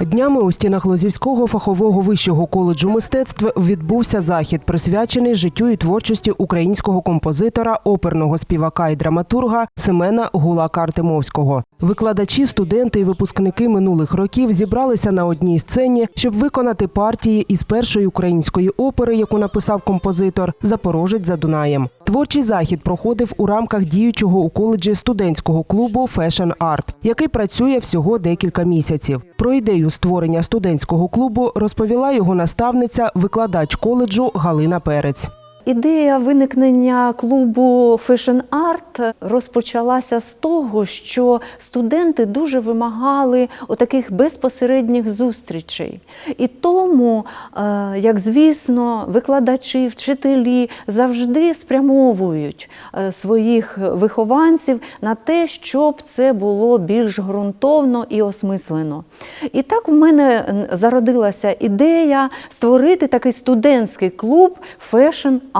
Днями у стінах Лозівського фахового вищого коледжу мистецтв відбувся захід, присвячений життю і творчості українського композитора, оперного співака і драматурга Семена Гулака Артемовського. Викладачі, студенти і випускники минулих років зібралися на одній сцені, щоб виконати партії із першої української опери, яку написав композитор Запорожець за Дунаєм. Творчий захід проходив у рамках діючого у коледжі студентського клубу Fashion Art, який працює всього декілька місяців. Про ідею створення студентського клубу розповіла його наставниця, викладач коледжу Галина Перець. Ідея виникнення клубу Fashion Art розпочалася з того, що студенти дуже вимагали отаких безпосередніх зустрічей. І тому, е, як звісно, викладачі, вчителі завжди спрямовують е, своїх вихованців на те, щоб це було більш ґрунтовно і осмислено. І так в мене зародилася ідея створити такий студентський клуб Fashion Art.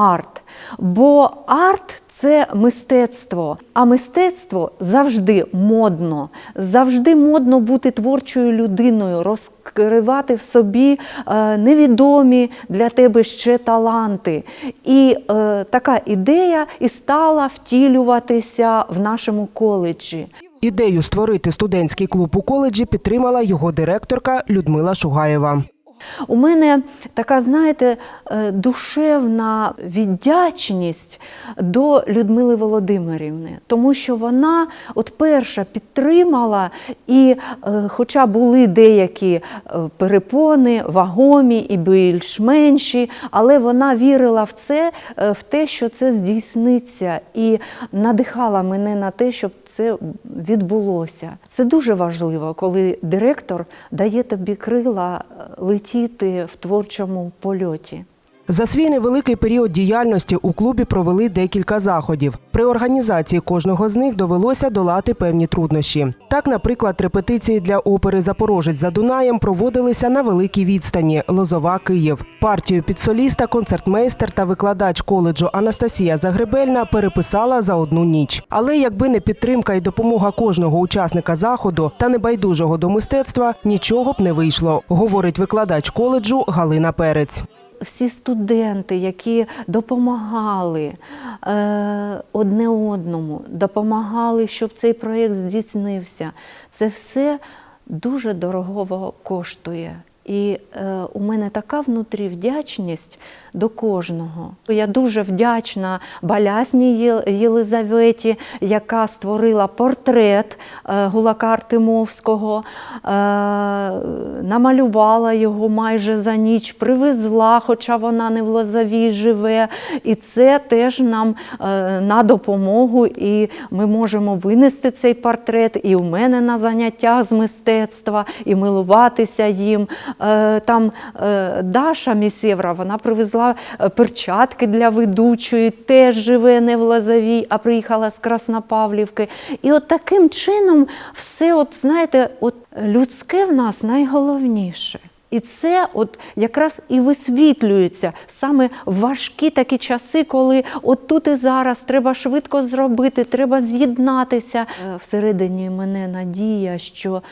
Бо арт це мистецтво, а мистецтво завжди модно, завжди модно бути творчою людиною, розкривати в собі е, невідомі для тебе ще таланти. І е, така ідея і стала втілюватися в нашому коледжі. Ідею створити студентський клуб у коледжі підтримала його директорка Людмила Шугаєва. У мене така, знаєте, е, душевна віддячність до Людмили Володимирівни, тому що вона от перша підтримала, і, е, хоча були деякі е, перепони, вагомі і більш-менші, але вона вірила в це, в те, що це здійсниться, і надихала мене на те, щоб це відбулося. Це дуже важливо, коли директор дає тобі крила е, летіти в творчому польоті. За свій невеликий період діяльності у клубі провели декілька заходів. При організації кожного з них довелося долати певні труднощі. Так, наприклад, репетиції для опери Запорожець за Дунаєм проводилися на великій відстані Лозова Київ. Партію під соліста концертмейстер та викладач коледжу Анастасія Загребельна переписала за одну ніч. Але якби не підтримка і допомога кожного учасника заходу та небайдужого до мистецтва, нічого б не вийшло, говорить викладач коледжу Галина Перець. Всі студенти, які допомагали е, одне одному, допомагали, щоб цей проєкт здійснився, це все дуже дорого коштує. І е, у мене така внутрі вдячність до кожного. Я дуже вдячна Балясній Єлизаветі, яка створила портрет е, Гулака Артемовського, е, намалювала його майже за ніч, привезла, хоча вона не в Лозовій живе. І це теж нам е, на допомогу, і ми можемо винести цей портрет і у мене на заняттях з мистецтва, і милуватися їм. Е, Там е, Даша Місєвра, вона привезла е, перчатки для ведучої, теж живе не в Лозовій, а приїхала з Краснопавлівки. І от таким чином все, от знаєте, от людське в нас найголовніше. І це от якраз і висвітлюється саме важкі такі часи, коли от тут і зараз треба швидко зробити, треба з'єднатися. Всередині мене надія, що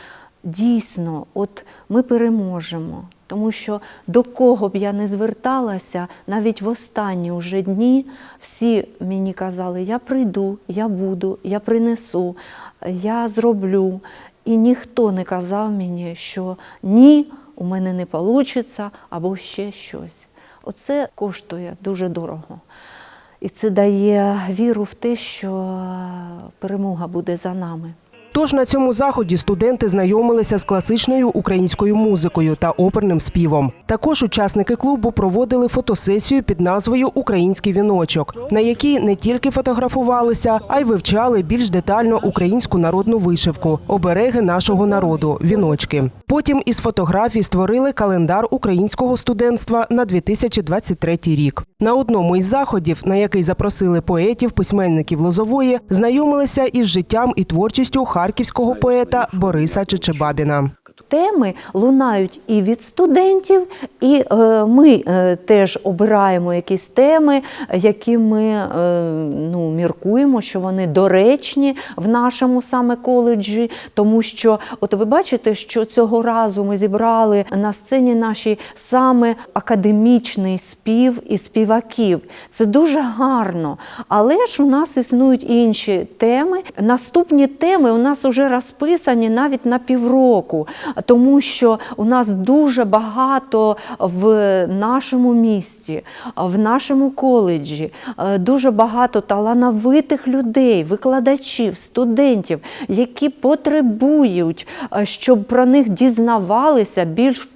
дійсно от ми переможемо. Тому що до кого б я не зверталася, навіть в останні вже дні всі мені казали, я прийду, я буду, я принесу, я зроблю. І ніхто не казав мені, що ні, у мене не вийде або ще щось. Оце коштує дуже дорого. І це дає віру в те, що перемога буде за нами. Тож на цьому заході студенти знайомилися з класичною українською музикою та оперним співом. Також учасники клубу проводили фотосесію під назвою Український віночок, на якій не тільки фотографувалися, а й вивчали більш детально українську народну вишивку, обереги нашого народу, віночки. Потім із фотографій створили календар українського студентства на 2023 рік. На одному із заходів, на який запросили поетів, письменників Лозової, знайомилися із життям і творчістю харківського поета Бориса Чечебабіна. Теми лунають і від студентів, і е, ми е, теж обираємо якісь теми, які ми е, ну, міркуємо, що вони доречні в нашому саме коледжі. Тому що, от ви бачите, що цього разу ми зібрали на сцені нашій саме академічний спів і співаків. Це дуже гарно. Але ж у нас існують інші теми. Наступні теми у нас вже розписані навіть на півроку, тому що у нас дуже багато в нашому місті, в нашому коледжі, е, дуже багато талановитих людей, викладачів, студентів, які потребують, е, щоб про них дізнавалися більш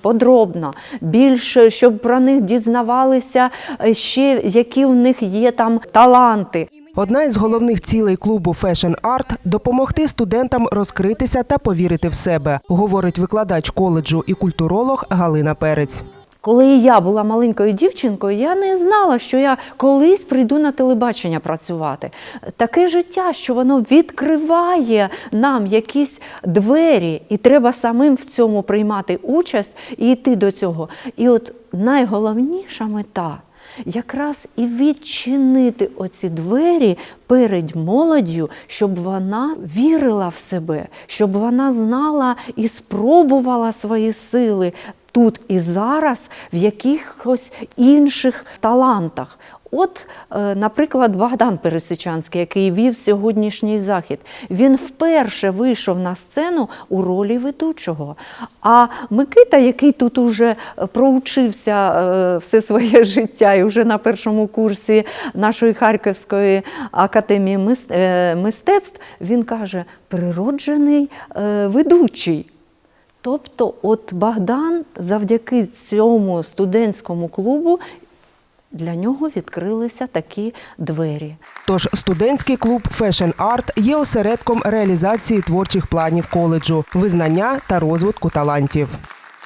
подробно, більше, щоб про них дізнавалися е, ще, які у них є там таланти. Одна із головних цілей клубу Fashion Art – допомогти студентам розкритися та повірити в себе, говорить викладач коледжу і культуролог Галина Перець. Коли я була маленькою дівчинкою, я не знала, що я колись прийду на телебачення працювати. Таке життя, що воно відкриває нам якісь двері, і треба самим в цьому приймати участь і йти до цього. І от найголовніша мета. Якраз і відчинити оці двері перед молоддю, щоб вона вірила в себе, щоб вона знала і спробувала свої сили тут і зараз в якихось інших талантах. От, е, наприклад, Богдан Пересичанський, який вів сьогоднішній захід, він вперше вийшов на сцену у ролі ведучого. А Микита, який тут уже проучився е, все своє життя і вже на першому курсі нашої Харківської академії е, мистецтв, він каже: природжений е, ведучий. Тобто, от Богдан завдяки цьому студентському клубу для нього відкрилися такі двері. Тож студентський клуб Fashion Art є осередком реалізації творчих планів коледжу, визнання та розвитку талантів.